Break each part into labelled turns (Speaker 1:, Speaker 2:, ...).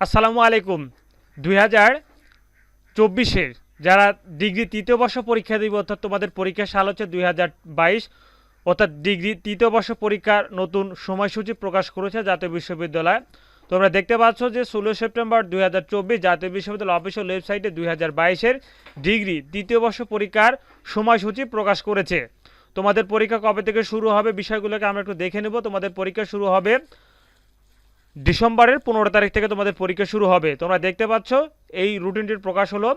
Speaker 1: আসসালামু আলাইকুম। দুই হাজার চব্বিশের যারা ডিগ্রি তৃতীয় বর্ষ পরীক্ষা দিবে, অর্থাৎ তোমাদের পরীক্ষা সাল হচ্ছে দুই হাজার বাইশ, অর্থাৎ ডিগ্রি তৃতীয় বর্ষ পরীক্ষার নতুন সময়সূচি প্রকাশ করেছে জাতীয় বিশ্ববিদ্যালয়। তোমরা দেখতে পাচ্ছ যে ষোলো সেপ্টেম্বর দুই হাজার চব্বিশ জাতীয় বিশ্ববিদ্যালয় অফিসিয়াল ওয়েবসাইটে দুই হাজার ডিগ্রি তৃতীয় বর্ষ পরীক্ষার সময়সূচি প্রকাশ করেছে। তোমাদের পরীক্ষা কবে থেকে শুরু হবে বিষয়গুলোকে আমরা একটু দেখে নেব। তোমাদের পরীক্ষা শুরু হবে ডিসেম্বরের পনেরো তারিখ থেকে তোমাদের পরীক্ষা শুরু হবে। তোমরা দেখতে পাচ্ছ, এই রুটিনটির প্রকাশ হলো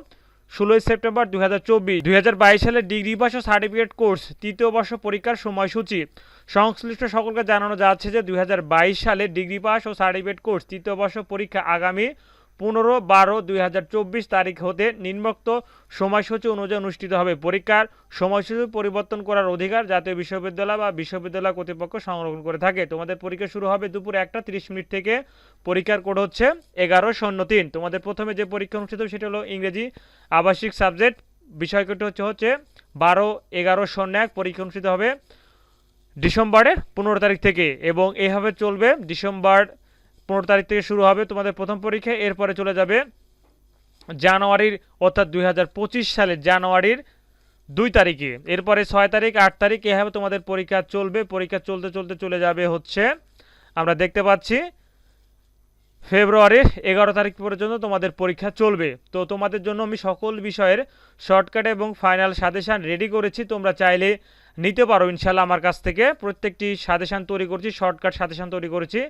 Speaker 1: ষোলোই সেপ্টেম্বর দু হাজার চব্বিশ। দুই হাজার বাইশ সালে ডিগ্রি পাস ও সার্টিফিকেট কোর্স, তৃতীয় বর্ষ পরীক্ষার সময়সূচি। সংশ্লিষ্ট সকলকে জানানো যাচ্ছে যে দু হাজার বাইশ সালে ডিগ্রি পাস ও সার্টিফিকেট কোর্স, তৃতীয় বর্ষ পরীক্ষা আগামী পনেরো, বারো, দুই তারিখ হতে নিম্নোক্ত সময়সূচি অনুযায়ী অনুষ্ঠিত হবে। পরীক্ষার সময়সূচি পরিবর্তন করার অধিকার জাতীয় বিশ্ববিদ্যালয় বা বিশ্ববিদ্যালয় কর্তৃপক্ষ সংরক্ষণ করে থাকে। তোমাদের পরীক্ষা শুরু হবে দুপুর একটা তিরিশ মিনিট থেকে। পরীক্ষার কোড হচ্ছে এগারো শূন্য তিন। তোমাদের প্রথমে যে পরীক্ষা অনুষ্ঠিত হবে সেটা হলো ইংরেজি আবাসিক সাবজেক্ট। বিষয় কোডটি হচ্ছে হচ্ছে বারো, এগারো শূন্য এক পরীক্ষা অনুষ্ঠিত হবে ডিসেম্বরের পনেরো তারিখ থেকে এবং এইভাবে চলবে ডিসেম্বর পনেরো তারিখ থেকে শুরু হবে তোমাদের প্রথম পরীক্ষা। এরপরে চলে যাবে জানুয়ারির, অর্থাৎ দুই সালের জানুয়ারির দুই তারিখে। এরপরে ছয় তারিখ, আট তারিখ এভাবে তোমাদের পরীক্ষা চলবে। পরীক্ষা চলতে চলতে চলে যাবে হচ্ছে, আমরা দেখতে পাচ্ছি, ফেব্রুয়ারির এগারো তারিখ পর্যন্ত তোমাদের পরীক্ষা চলবে। তো তোমাদের জন্য আমি সকল বিষয়ের শর্টকাট এবং ফাইনাল সাজেশান রেডি করেছি। তোমরা চাইলে নিতে পারো ইনশাল্লাহ আমার কাছ থেকে। প্রত্যেকটি সাজেশান তৈরি করেছি, শর্টকাট সাজেশান তৈরি করেছি।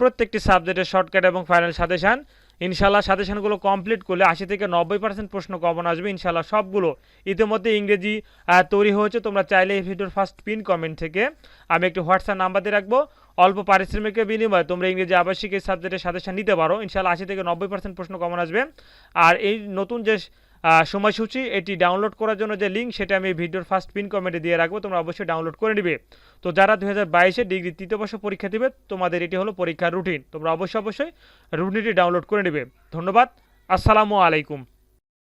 Speaker 1: প্রত্যেকটি সাবজেক্টের শর্টকাট এবং ফাইনাল সাজেশান। ইনশাল্লাহ সাজেশানগুলো কমপ্লিট করলে আশি থেকে নব্বই পার্সেন্ট প্রশ্ন কমন আসবে। ইনশাল্লাহ সবগুলো ইতিমধ্যে ইংরেজি তৈরি হয়েছে। তোমরা চাইলে এই ভিডিওর ফার্স্ট পিন কমেন্ট থেকে আমি একটি হোয়াটসঅ্যাপ নাম্বার দিয়ে রাখব। অল্প পারিশ্রমিকের বিনিময়ে তোমরা ইংরেজি আবাসিক এই সাবজেক্টের সাজেশান নিতে পারো। ইনশাল্লাহ আশি থেকে নব্বই পার্সেন্ট প্রশ্ন কমন আসবে। আর এই নতুন যে সময়সূচি, এটি ডাউনলোড করার জন্য যে লিঙ্ক সেটা আমি ভিডিওর ফার্স্ট পিন কমেন্টে দিয়ে রাখব, তোমরা অবশ্যই ডাউনলোড করে নিবে। তো যারা দু হাজার বাইশে ডিগ্রি তৃতীয় বর্ষ পরীক্ষা দেবে, তোমাদের এটি হলো পরীক্ষার রুটিন তোমরা অবশ্যই অবশ্যই রুটিনটি ডাউনলোড করে নেবে। ধন্যবাদ, আসসালামু আলাইকুম।